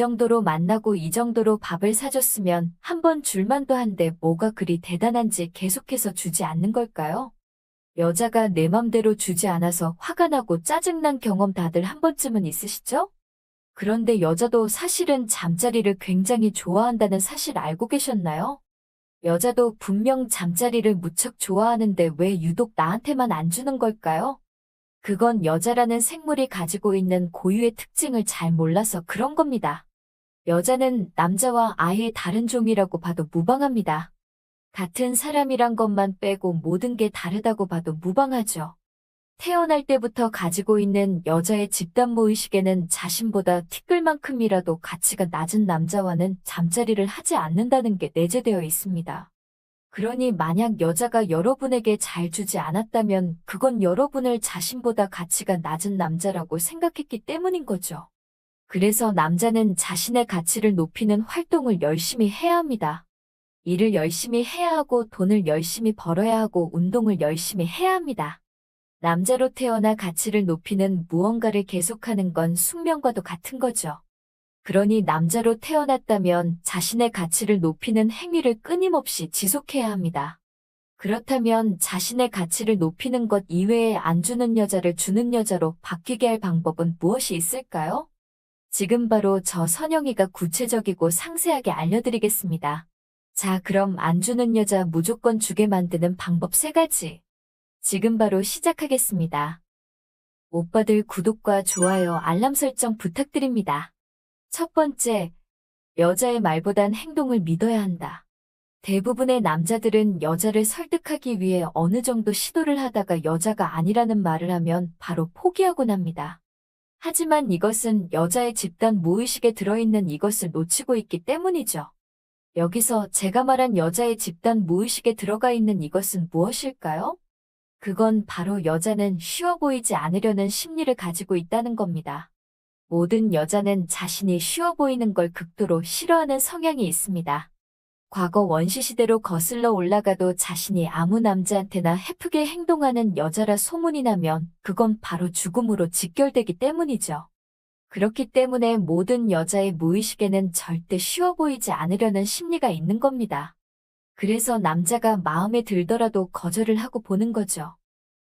정도로 만나고 이 정도로 밥을 사줬으면 한 번 줄만도 한데 뭐가 그리 대단한지 계속해서 주지 않는 걸까요? 여자가 내 맘대로 주지 않아서 화가 나고 짜증난 경험 다들 한 번쯤은 있으시죠? 그런데 여자도 사실은 잠자리를 굉장히 좋아한다는 사실 알고 계셨나요? 여자도 분명 잠자리를 무척 좋아하는데 왜 유독 나한테만 안 주는 걸까요? 그건 여자라는 생물이 가지고 있는 고유의 특징을 잘 몰라서 그런 겁니다. 여자는 남자와 아예 다른 종이라고 봐도 무방합니다. 같은 사람이란 것만 빼고 모든 게 다르다고 봐도 무방하죠. 태어날 때부터 가지고 있는 여자의 집단 모의식에는 자신보다 티끌만큼이라도 가치가 낮은 남자와는 잠자리를 하지 않는다는 게 내재되어 있습니다. 그러니 만약 여자가 여러분에게 잘 주지 않았다면 그건 여러분을 자신보다 가치가 낮은 남자라고 생각했기 때문인 거죠. 그래서 남자는 자신의 가치를 높이는 활동을 열심히 해야 합니다. 일을 열심히 해야 하고 돈을 열심히 벌어야 하고 운동을 열심히 해야 합니다. 남자로 태어나 가치를 높이는 무언가를 계속하는 건 숙명과도 같은 거죠. 그러니 남자로 태어났다면 자신의 가치를 높이는 행위를 끊임없이 지속해야 합니다. 그렇다면 자신의 가치를 높이는 것 이외에 안 주는 여자를 주는 여자로 바뀌게 할 방법은 무엇이 있을까요? 지금 바로 저 선영이가 구체적이고 상세하게 알려드리겠습니다. 자, 그럼 안 주는 여자 무조건 주게 만드는 방법 세 가지. 지금 바로 시작하겠습니다. 오빠들 구독과 좋아요, 알람 설정 부탁드립니다. 첫 번째, 여자의 말보단 행동을 믿어야 한다. 대부분의 남자들은 여자를 설득하기 위해 어느 정도 시도를 하다가 여자가 아니라는 말을 하면 바로 포기하곤 합니다. 하지만 이것은 여자의 집단 무의식에 들어있는 이것을 놓치고 있기 때문이죠. 여기서 제가 말한 여자의 집단 무의식에 들어가 있는 이것은 무엇일까요? 그건 바로 여자는 쉬워 보이지 않으려는 심리를 가지고 있다는 겁니다. 모든 여자는 자신이 쉬워 보이는 걸 극도로 싫어하는 성향이 있습니다. 과거 원시시대로 거슬러 올라가도 자신이 아무 남자한테나 해프게 행동하는 여자라 소문이 나면 그건 바로 죽음으로 직결되기 때문이죠. 그렇기 때문에 모든 여자의 무의식에는 절대 쉬워 보이지 않으려는 심리가 있는 겁니다. 그래서 남자가 마음에 들더라도 거절을 하고 보는 거죠.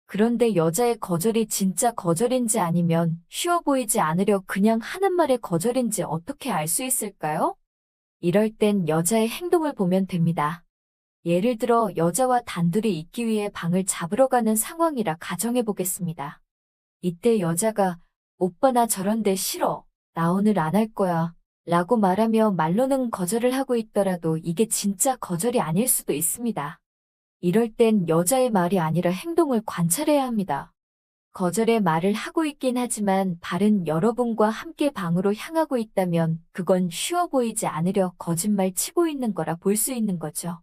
그런데 여자의 거절이 진짜 거절인지 아니면 쉬워 보이지 않으려 그냥 하는 말의 거절인지 어떻게 알 수 있을까요? 이럴 땐 여자의 행동을 보면 됩니다. 예를 들어 여자와 단둘이 있기 위해 방을 잡으러 가는 상황이라 가정해 보겠습니다. 이때 여자가 오빠 나 저런데 싫어. 나 오늘 안 할 거야. 라고 말하며 말로는 거절을 하고 있더라도 이게 진짜 거절이 아닐 수도 있습니다. 이럴 땐 여자의 말이 아니라 행동을 관찰해야 합니다. 거절의 말을 하고 있긴 하지만 발은 여러분과 함께 방으로 향하고 있다면 그건 쉬워 보이지 않으려 거짓말 치고 있는 거라 볼 수 있는 거죠.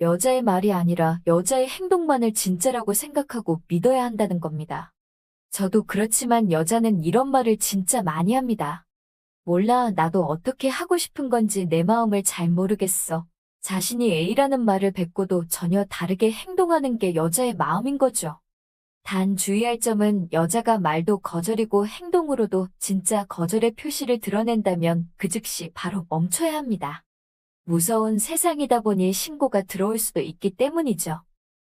여자의 말이 아니라 여자의 행동만을 진짜라고 생각하고 믿어야 한다는 겁니다. 저도 그렇지만 여자는 이런 말을 진짜 많이 합니다. 몰라, 나도 어떻게 하고 싶은 건지 내 마음을 잘 모르겠어. 자신이 A라는 말을 뱉고도 전혀 다르게 행동하는 게 여자의 마음인 거죠. 단 주의할 점은 여자가 말도 거절이고 행동으로도 진짜 거절의 표시를 드러낸다면 그 즉시 바로 멈춰야 합니다. 무서운 세상이다 보니 신고가 들어올 수도 있기 때문이죠.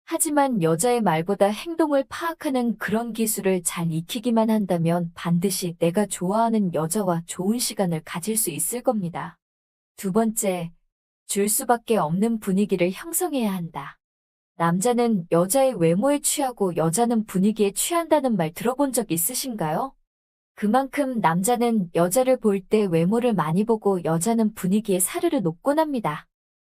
하지만 여자의 말보다 행동을 파악하는 그런 기술을 잘 익히기만 한다면 반드시 내가 좋아하는 여자와 좋은 시간을 가질 수 있을 겁니다. 두 번째, 줄 수밖에 없는 분위기를 형성해야 한다. 남자는 여자의 외모에 취하고 여자는 분위기에 취한다는 말 들어본 적 있으신가요? 그만큼 남자는 여자를 볼 때 외모를 많이 보고 여자는 분위기에 사르르 녹곤 합니다.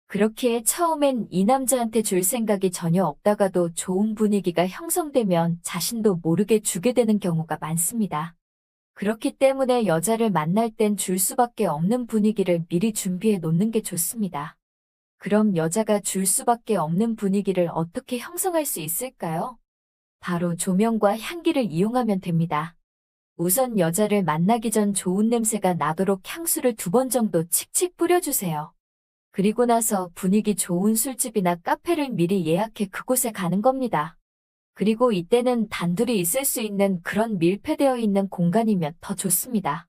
그렇기에 처음엔 이 남자한테 줄 생각이 전혀 없다가도 좋은 분위기가 형성되면 자신도 모르게 주게 되는 경우가 많습니다. 그렇기 때문에 여자를 만날 땐 줄 수밖에 없는 분위기를 미리 준비해 놓는 게 좋습니다. 그럼 여자가 줄 수밖에 없는 분위기를 어떻게 형성할 수 있을까요? 바로 조명과 향기를 이용하면 됩니다. 우선 여자를 만나기 전 좋은 냄새가 나도록 향수를 두 번 정도 칙칙 뿌려주세요. 그리고 나서 분위기 좋은 술집이나 카페를 미리 예약해 그곳에 가는 겁니다. 그리고 이때는 단둘이 있을 수 있는 그런 밀폐되어 있는 공간이면 더 좋습니다.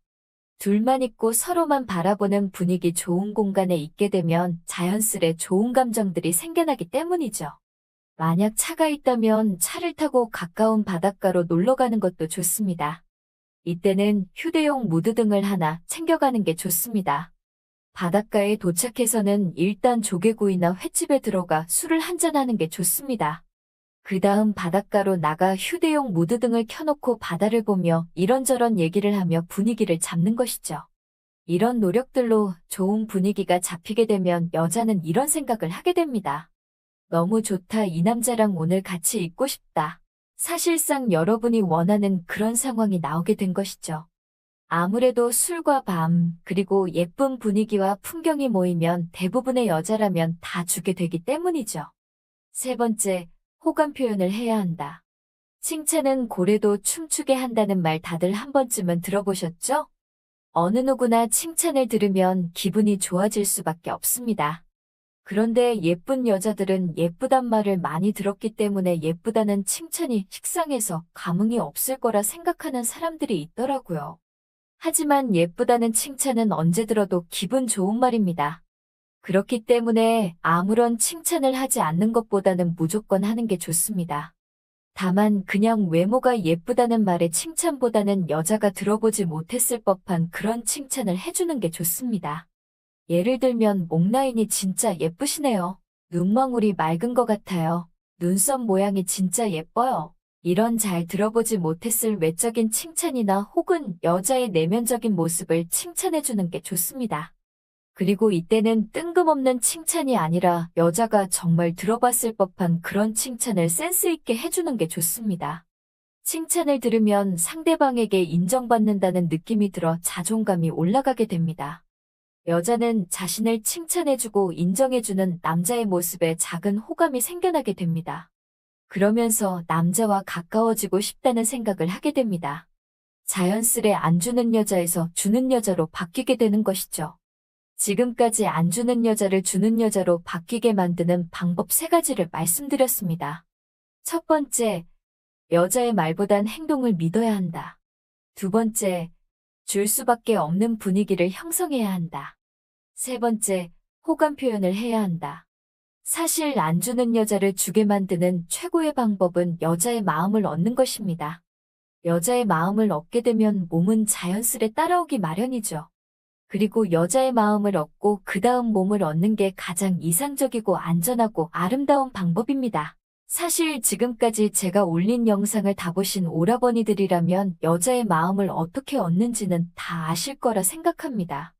둘만 있고 서로만 바라보는 분위기 좋은 공간에 있게 되면 자연스레 좋은 감정들이 생겨나기 때문이죠. 만약 차가 있다면 차를 타고 가까운 바닷가로 놀러 가는 것도 좋습니다. 이때는 휴대용 무드등을 하나 챙겨가는 게 좋습니다. 바닷가에 도착해서는 일단 조개구이나 횟집에 들어가 술을 한잔하는 게 좋습니다. 그 다음 바닷가로 나가 휴대용 무드 등을 켜놓고 바다를 보며 이런저런 얘기를 하며 분위기를 잡는 것이죠. 이런 노력들로 좋은 분위기가 잡히게 되면 여자는 이런 생각을 하게 됩니다. 너무 좋다. 이 남자랑 오늘 같이 있고 싶다. 사실상 여러분이 원하는 그런 상황이 나오게 된 것이죠. 아무래도 술과 밤, 그리고 예쁜 분위기와 풍경이 모이면 대부분의 여자라면 다 주게 되기 때문이죠. 세 번째, 호감 표현을 해야 한다. 칭찬은 고래도 춤추게 한다는 말 다들 한 번쯤은 들어보셨죠? 어느 누구나 칭찬을 들으면 기분이 좋아질 수밖에 없습니다. 그런데 예쁜 여자들은 예쁘단 말을 많이 들었기 때문에 예쁘다는 칭찬이 식상해서 감흥이 없을 거라 생각하는 사람들이 있더라고요. 하지만 예쁘다는 칭찬은 언제 들어도 기분 좋은 말입니다. 그렇기 때문에 아무런 칭찬을 하지 않는 것보다는 무조건 하는 게 좋습니다. 다만 그냥 외모가 예쁘다는 말에 칭찬보다는 여자가 들어보지 못했을 법한 그런 칭찬을 해주는 게 좋습니다. 예를 들면 목라인이 진짜 예쁘시네요. 눈망울이 맑은 것 같아요. 눈썹 모양이 진짜 예뻐요. 이런 잘 들어보지 못했을 외적인 칭찬이나 혹은 여자의 내면적인 모습을 칭찬해주는 게 좋습니다. 그리고 이때는 뜬금없는 칭찬이 아니라 여자가 정말 들어봤을 법한 그런 칭찬을 센스있게 해주는 게 좋습니다. 칭찬을 들으면 상대방에게 인정받는다는 느낌이 들어 자존감이 올라가게 됩니다. 여자는 자신을 칭찬해주고 인정해주는 남자의 모습에 작은 호감이 생겨나게 됩니다. 그러면서 남자와 가까워지고 싶다는 생각을 하게 됩니다. 자연스레 안 주는 여자에서 주는 여자로 바뀌게 되는 것이죠. 지금까지 안 주는 여자를 주는 여자로 바뀌게 만드는 방법 세 가지를 말씀드렸습니다. 첫 번째, 여자의 말보단 행동을 믿어야 한다. 두 번째, 줄 수밖에 없는 분위기를 형성해야 한다. 세 번째, 호감 표현을 해야 한다. 사실 안 주는 여자를 주게 만드는 최고의 방법은 여자의 마음을 얻는 것입니다. 여자의 마음을 얻게 되면 몸은 자연스레 따라오기 마련이죠. 그리고 여자의 마음을 얻고 그 다음 몸을 얻는 게 가장 이상적이고 안전하고 아름다운 방법입니다. 사실 지금까지 제가 올린 영상을 다 보신 오라버니들이라면 여자의 마음을 어떻게 얻는지는 다 아실 거라 생각합니다.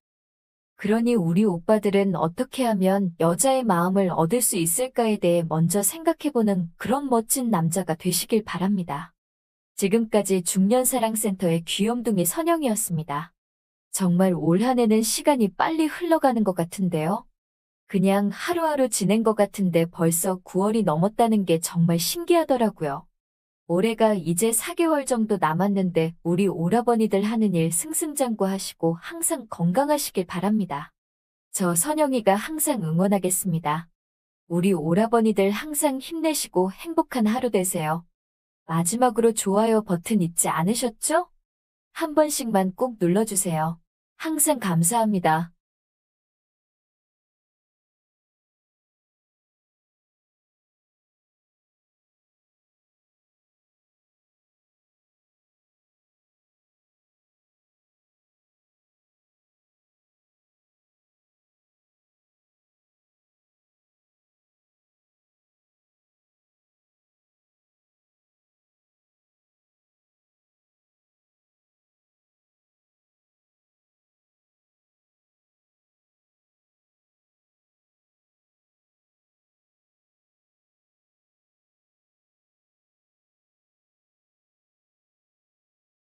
그러니 우리 오빠들은 어떻게 하면 여자의 마음을 얻을 수 있을까에 대해 먼저 생각해보는 그런 멋진 남자가 되시길 바랍니다. 지금까지 중년사랑센터의 귀염둥이 선영이었습니다. 정말 올 한 해는 시간이 빨리 흘러가는 것 같은데요. 그냥 하루하루 지낸 것 같은데 벌써 9월이 넘었다는 게 정말 신기하더라고요. 올해가 이제 4개월 정도 남았는데 우리 오라버니들 하는 일 승승장구하시고 항상 건강하시길 바랍니다. 저 선영이가 항상 응원하겠습니다. 우리 오라버니들 항상 힘내시고 행복한 하루 되세요. 마지막으로 좋아요 버튼 잊지 않으셨죠? 한 번씩만 꼭 눌러주세요. 항상 감사합니다.